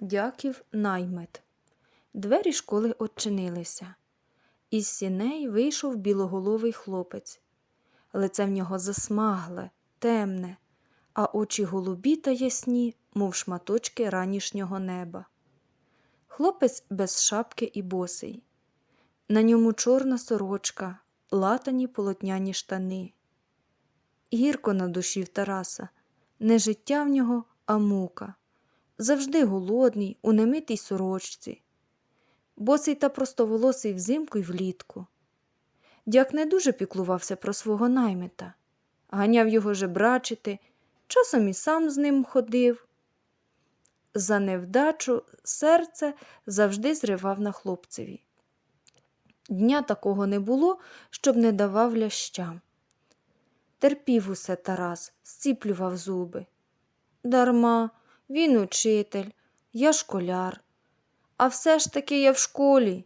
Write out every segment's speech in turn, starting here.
Дяків наймет. Двері школи очинилися. Із сіней вийшов білоголовий хлопець. Лице в нього засмагле, темне, а очі голубі та ясні, мов шматочки ранішнього неба. Хлопець без шапки і босий. На ньому чорна сорочка, латані полотняні штани. Гірко на душі Тараса, не життя в нього, а мука. Завжди голодний, у немитій сорочці. Босий та простоволосий взимку й влітку. Дяк не дуже піклувався про свого наймита, ганяв його жебрачити, часом і сам з ним ходив. За невдачу серце завжди зривав на хлопцеві. Дня такого не було, щоб не давав лящам. Терпів усе Тарас, зціплював зуби. Дарма, він учитель, я школяр. А все ж таки я в школі.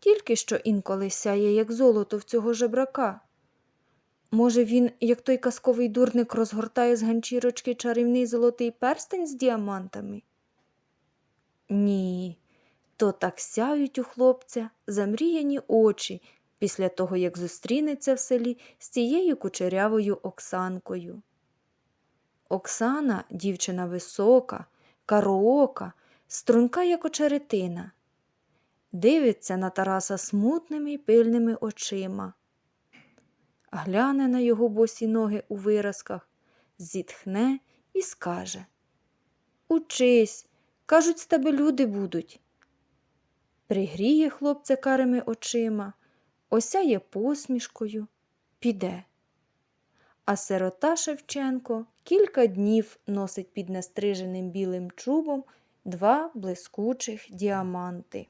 Тільки що інколи сяє, як золото в цього жебрака. Може, він, як той казковий дурник, розгортає з ганчірочки чарівний золотий перстень з діамантами? Ні, то так сяють у хлопця замріяні очі після того, як зустрінеться в селі з цією кучерявою Оксанкою. Оксана дівчина висока, кароока, струнка, як очеретина. Дивиться на Тараса смутними й пильними очима. Гляне на його босі ноги у виразках, зітхне і скаже Учись, кажуть, з тебе люди будуть. Пригріє хлопця карими очима, осяє посмішкою, піде. А сирота Шевченко кілька днів носить під настриженим білим чубом два блискучих діаманти.